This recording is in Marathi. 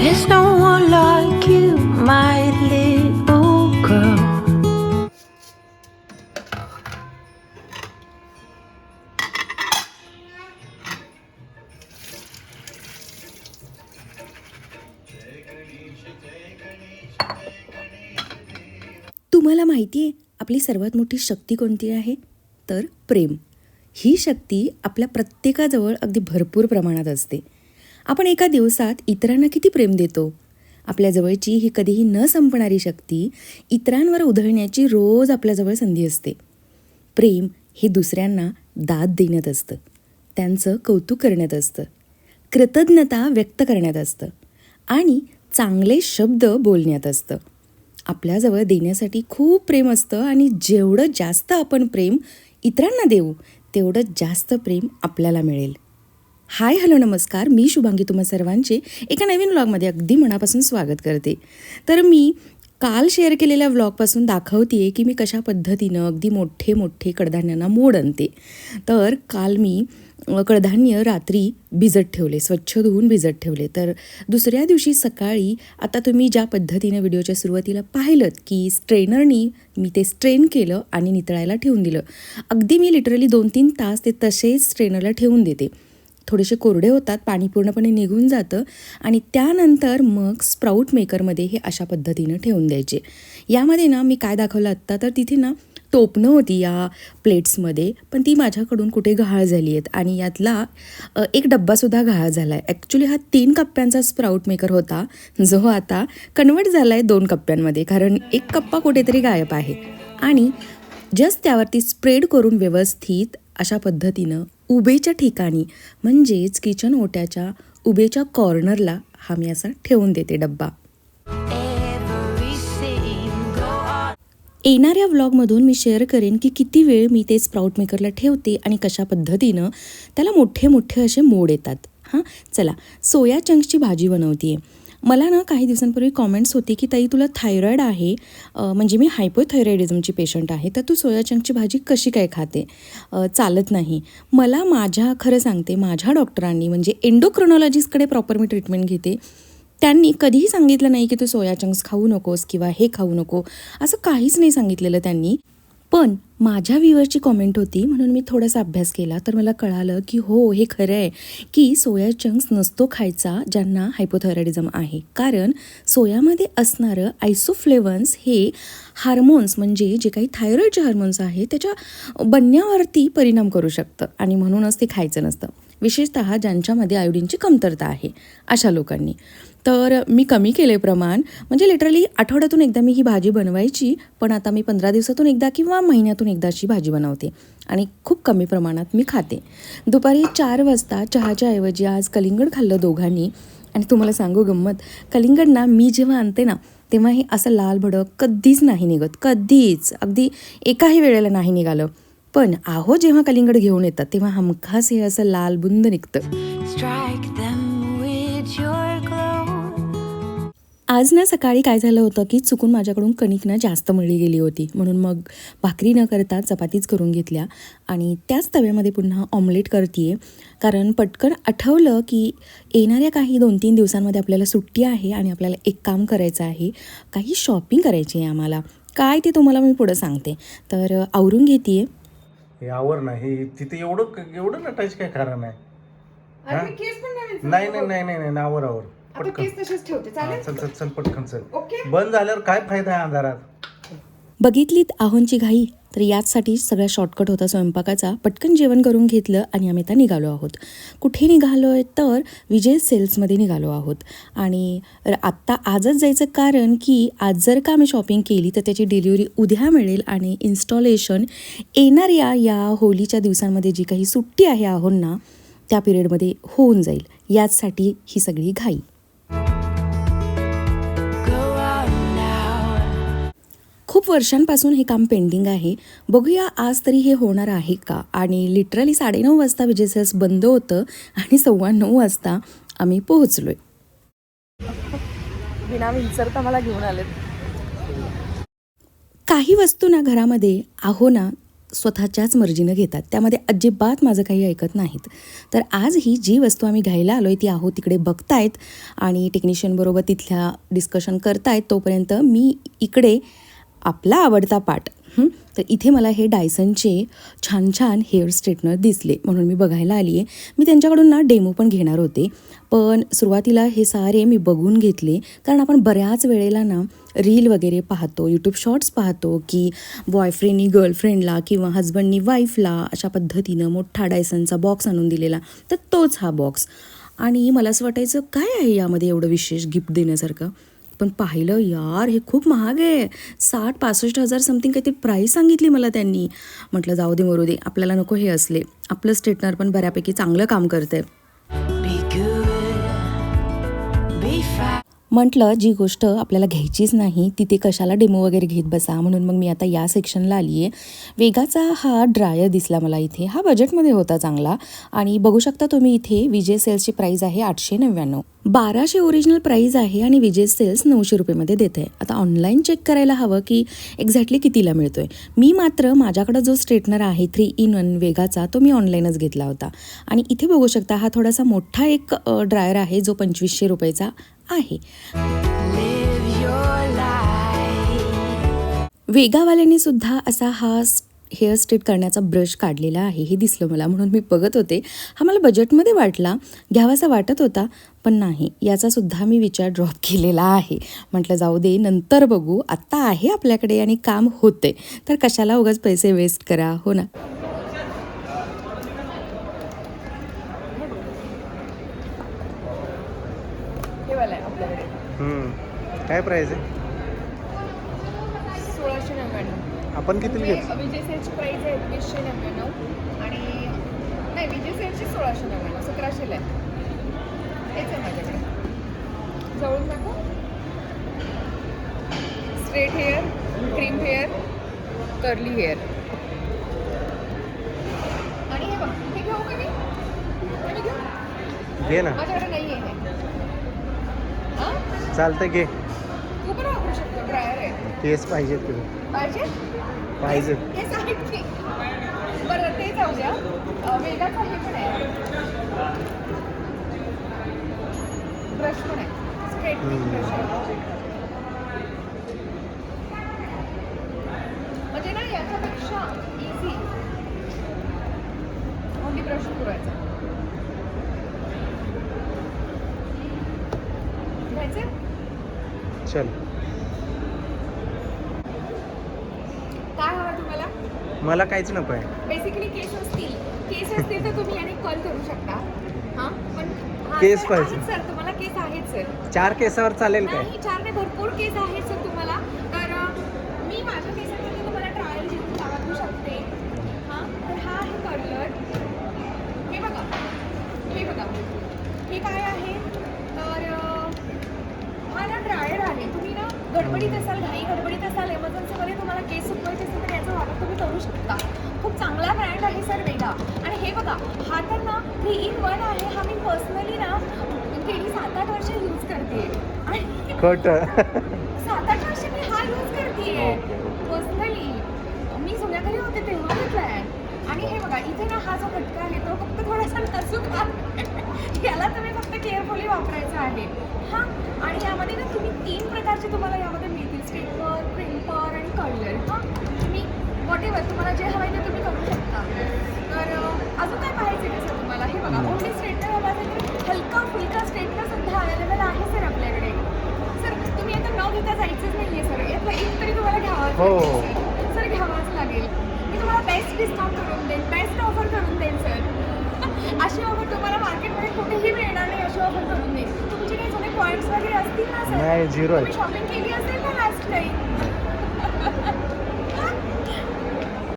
There's no one like you, my little girl. तुम्हाला माहिती आहे आपली सर्वात मोठी शक्ती कोणती आहे? तर प्रेम. ही शक्ती आपल्या प्रत्येकाजवळ अगदी भरपूर प्रमाणात असते. आपण एका दिवसात इतरांना किती प्रेम देतो? आपल्याजवळची ही कधीही न संपणारी शक्ती इतरांवर उधळण्याची रोज आपल्याजवळ संधी असते. प्रेम हे दुसऱ्यांना दाद देण्यात असतं. त्यांचं कौतुक करण्यात असतं. कृतज्ञता व्यक्त करण्यात असतं. आणि चांगले शब्द बोलण्यात असतं. आपल्याजवळ देण्यासाठी खूप प्रेम असतं आणि जेवढं जास्त आपण प्रेम इतरांना देऊ तेवढं जास्त प्रेम आपल्याला मिळेल. हाय हॅलो नमस्कार. मी शुभांगी तुम्हा सर्वांचे एका नवीन व्लॉगमध्ये अगदी मनापासून स्वागत करते. तर मी काल शेअर केलेल्या व्लॉगपासून दाखवते की मी कशा पद्धतीनं अगदी मोठे मोठे कडधान्यांना मोड आणते. तर काल मी कडधान्य रात्री भिजत ठेवले स्वच्छ धुवून भिजत ठेवले. तर दुसऱ्या दिवशी सकाळी आता तुम्ही ज्या पद्धतीनं व्हिडिओच्या सुरुवातीला पाहिलं की स्ट्रेनरनी मी ते स्ट्रेन केलं आणि नितळायला ठेवून दिलं. अगदी मी लिटरली दोन तीन तास ते तसेच स्ट्रेनरला ठेवून देते. थोडेसे कोरडे होतात पाणी पूर्णपणे निघून जातं आणि त्यानंतर मग स्प्राऊट मेकरमध्ये हे अशा पद्धतीनं ठेवून द्यायचे. यामध्ये ना मी काय दाखवलं आत्ता तर तिथे ना टोपणं होती या प्लेट्समध्ये पण ती माझ्याकडून कुठे घाळ झाली आहेत आणि यातला एक डब्बासुद्धा घाळ झाला आहे ॲक्च्युली हा तीन कप्प्यांचा स्प्राऊट मेकर होता जो आता कन्वर्ट झाला आहे दोन कप्प्यांमध्ये कारण एक कप्पा कुठेतरी गायब आहे. आणि जस्ट त्यावरती स्प्रेड करून व्यवस्थित अशा पद्धतीनं उभेच्या ठिकाणी म्हणजेच किचन ओट्याच्या उभेच्या कॉर्नरला हा मी असा ठेवून देते डब्बा. येणाऱ्या व्लॉगमधून मी शेअर करेन की किती वेळ मी ते स्प्राऊट मेकरला ठेवते आणि कशा पद्धतीनं त्याला मोठे मोठे असे मोड येतात. हां चला सोया चंक्सची भाजी बनवते आहे मला ना काही दिवसांपूर्वी कॉमेंट्स होते की ताई तुला थायरॉईड आहे. म्हणजे मी हायपोथायरॉईडिझमची पेशंट आहे तर तू सोयाचंकची भाजी कशी काय खाते? चालत नाही. मला माझ्या खरं सांगते माझ्या डॉक्टरांनी म्हणजे एंडोक्रोनॉलॉजिस्टकडे प्रॉपर मी ट्रीटमेंट घेते. त्यांनी कधीही सांगितलं नाही की तू सोया चंक्स खाऊ नकोस किंवा हे खाऊ नको असं काहीच नाही सांगितलेलं त्यांनी. पण माझ्या व्ह्युअरची कॉमेंट होती म्हणून मी थोडासा अभ्यास केला. तर मला कळालं की हो हे खरं आहे की सोया चंक्स नसतो खायचा ज्यांना हायपोथायरॉइडिझम आहे. कारण सोयामध्ये असणारं आयसोफ्लेवन्स हे हार्मोन्स म्हणजे जे काही थायरॉईडचे हार्मोन्स आहे त्याच्या बनण्यावरती परिणाम करू शकतं आणि म्हणूनच ते खायचं नसतं. विशेषतः ज्यांच्यामध्ये आयोडीनची कमतरता आहे अशा लोकांनी. तर मी कमी केले प्रमाण. म्हणजे लिटरली आठवड्यातून एकदा मी ही भाजी बनवायची पण आता मी पंधरा दिवसातून एकदा किंवा महिन्यातून एकदा अशी भाजी बनवते आणि खूप कमी प्रमाणात मी खाते. दुपारी चार वाजता चहाच्या ऐवजी आज कलिंगड खाल्लं दोघांनी. आणि तुम्हाला सांगू गंमत कलिंगड ना मी जेव्हा आणते ना तेव्हा हे असं लाल भडक कधीच नाही निघत. कधीच. अगदी एकाही वेळेला नाही निघालं. पण आहो जेव्हा कलिंगड घेऊन येतात तेव्हा हमखास हे असं लाल बुंद निघतं. आज ना सकाळी काय झालं होतं की चुकून माझ्याकडून कणिक ना जास्त मळली गेली होती. म्हणून मग भाकरी न करता चपातीच करून घेतल्या. आणि त्याच तव्यामध्ये पुन्हा ऑमलेट करते कारण पटकन आठवलं की येणाऱ्या काही दोन तीन दिवसांमध्ये आपल्याला सुट्टी आहे आणि आपल्याला एक काम करायचं आहे. काही शॉपिंग करायची आहे आम्हाला. काय ते तुम्हाला मी पुढं सांगते. तर आवरून घेते हे आवर ना हे तिथे एवढं एवढं नटायचं काय कारण आहे अरे हा? मी केस पण नवीन नाही नाही नाही नाही नाही आवर आवर. आता पटकन केस तसेच ठेवते. हा, चालेल चल चल चल पटकन चल. ओके. बंद झाल्यावर काय फायदा आहे अंधारात बघितलीत आहोंची घाई तर याचसाठी सगळा शॉर्टकट होता स्वयंपाकाचा. पटकन जेवण करून घेतलं आणि आम्ही आता निघालो आहोत. कुठे निघालो आहे तर विजय सेल्समध्ये निघालो आहोत. आणि र- आत्ता आजच जायचं कारण की आज जर का आम्ही शॉपिंग केली तर त्याची डिलिव्हरी उद्या मिळेल आणि इन्स्टॉलेशन येणाऱ्या या होलीच्या दिवसांमध्ये जी काही सुट्टी आहे आहोंना त्या पिरियडमध्ये होऊन जाईल. याचसाठी ही सगळी घाई. खूप वर्षांपासून हे काम पेंडिंग आहे. बघूया आज तरी हे होणार आहे का? आणि लिटरली साडेनऊ वाजता विजय सेल्स बंद होतं आणि सव्वा नऊ वाजता आम्ही पोहोचलोय. बिना विचारता मला घेऊन आले काही वस्तू ना घरामध्ये आहो ना स्वतःच्याच मर्जीनं घेतात. त्यामध्ये अजिबात माझं काही ऐकत नाहीत. तर आज ही जी वस्तू आम्ही घ्यायला आलो आहे ती आहो तिकडे बघतायत आणि टेक्निशियनबरोबर तिथल्या डिस्कशन करतायत तोपर्यंत मी इकडे आपला आवडता पाठ. तर इथे मला हे डायसनचे छान छान हेअर स्ट्रेटनर दिसले म्हणून मी बघायला आली आहे. मी त्यांच्याकडून ना डेमो पण घेणार होते. पण सुरुवातीला हे सारे मी बघून घेतले. कारण आपण बऱ्याच वेळेला ना रील वगैरे पाहतो यूट्यूब शॉर्ट्स पाहतो की बॉयफ्रेंडनी गर्लफ्रेंडला किंवा हजबंडनी वाईफला अशा पद्धतीनं मोठा डायसनचा बॉक्स आणून दिलेला. तर तोच हा बॉक्स आणि मला असं वाटायचं काय आहे यामध्ये एवढं विशेष गिफ्ट देण्यासारखं? पण पाहिलं यार हे खूप महाग आहे. साठ पासष्ट हजार समथिंग काहीतरी प्राईस सांगितली मला त्यांनी. म्हटलं जाऊ दे मरू दे. आपल्याला नको हे असले. आपलं स्ट्रेटनर पण बऱ्यापैकी चांगलं काम करतं आहे म्हटलं जी गोष्ट आपल्याला घ्यायचीच नाही तिथे कशाला डेमो वगैरे घेत बसा? म्हणून मग मी आता या सेक्शनला आली आहे वेगाचा हा ड्रायर दिसला मला इथे. हा बजेटमध्ये होता चांगला. आणि बघू शकता तुम्ही इथे विजय सेल्सची प्राईज आहे आठशे नव्याण्णव. बाराशे ओरिजिनल प्राईज आहे आणि विजय सेल्स नऊशे रुपयेमध्ये देत आहे आता ऑनलाईन चेक करायला हवं की एक्झॅक्टली कितीला मिळतोय. मी मात्र माझ्याकडं जो स्ट्रेटनर आहे थ्री इन वन वेगाचा तो मी ऑनलाईनच घेतला होता. आणि इथे बघू शकता हा थोडासा मोठा एक ड्रायर आहे जो पंचवीसशे रुपयेचा. आहे. वेगावाल्याने सुद्धा असा हा हेअर स्ट्रेट करण्याचा ब्रश काढलेला आहे. हे दिसलं मला म्हणून मी बघत होते. हा मला बजेटमध्ये वाटला घ्यावासा वाटत होता पण नाही. याचा सुद्धा मी विचार ड्रॉप केलेला आहे. म्हटलं जाऊ दे नंतर बघू. आत्ता आहे आपल्याकडे आणि काम होते तर कशाला उगाच पैसे वेस्ट करा हो ना? वाला आहे आपल्याकडे. काय प्राईस आहे? सोळाशे नव्याण्णव. आपण कितीला हे घेतो विजय सेलची प्राईस आहे एकवीसशे नव्याण्णव. आणि नाही विजय सेलची सोळाशे नव्याण्णव सतराशेला आहे. हेच आहे माझ्याकडे. जवळून दाखव. Straight hair cream hair curly hair आणि हे बघ हे घेऊ का मी? घेऊ? घे ना. माझ्याकडे नाही आहे चालतंय घे तू पण वापरू शकतो ड्रायर आहे. केस पाहिजेत तुझे पाहिजे? हे की बरं ते जाऊ द्या. अं, वेगाचा पण आहे. ब्रश पण आहे. स्ट्रेटनिंग हम्म. ब्रश आहे. म्हणजे ना याच्यापेक्षा इझी ओन्ली ब्रश पुरायचा चल. काय हवं तुम्हाला? मला काहीच नको आहे. बेसिकली केस असतील. केस असतील तर तुम्ही आणि कॉल करू शकता. हां? पण हा, केस सर, पाहिजे. आहेत सर तुम्हाला केस आहेत सर चार केसावर चालेल काय? नाही चार नाही भरपूर केस आहेत सर तुम्हाला. तर अं, मी माझ्या केसांमध्ये तुम्हाला ट्रायल घेऊन दाखवू शकते. हां? तर हा आहे कलर हे बघा. हे बघा. हे काय आहे तर अं, हा ना ड्रायर आहे तुम्ही ना गडबडीत असाल घाई गडबडीत असाल एमर्जन्सीमध्ये तुम्हाला केस सुकवायचे असेल तर याचा वापर तुम्ही करू शकता. खूप चांगला ब्रँड आहे सर वेगा. आणि हे बघा हा तर ना थ्री इन वन आहे. हा मी पर्सनली ना गेली सात आठ वर्ष यूज करते सात आठ वर्ष मी हा यूज करते पर्सनली मी जुन्याकडे होते तेव्हा घेतलाय. आणि हे बघा इथे ना हा जो फटका आहे तो फक्त थोडासा नाजूक आहे. याला तुम्ही फक्त केअरफुली वापरायचा आहे. हां आणि यामध्ये ना तुम्ही तीन प्रकारचे तुम्हाला यामध्ये मिळतील स्टेपर प्रिंपर आणि कलर हां तुम्ही वॉट एव्हर तुम्हाला जे हवं आहे ते तुम्ही करू शकता. तर अजून काय पाहायचं आहे का सर तुम्हाला? हे बघा ओनली स्ट्रेटनर हवा असेल तर हलका फुलका स्ट्रेटनर सुद्धा अवेलेबल आहे सर आपल्याकडे. सर तुम्ही आता न घेता जायचंच नाही आहे सर यातला एक तरी तुम्हाला हो. लागेल सर सर घ्यावाच लागेल. मी तुम्हाला बेस्ट डिस्काउंट करून देईन बेस्ट ऑफर करून देईन सर अशी ऑफर तुम्हाला मार्केटमध्ये कुठेही मिळणार नाही अशी ऑफर करून देईन. तुमचे काही जुने पॉईंट्स वगैरे असतील ना सर नाही. तुम्ही शॉपिंग केली असेल ना लास्ट टाईम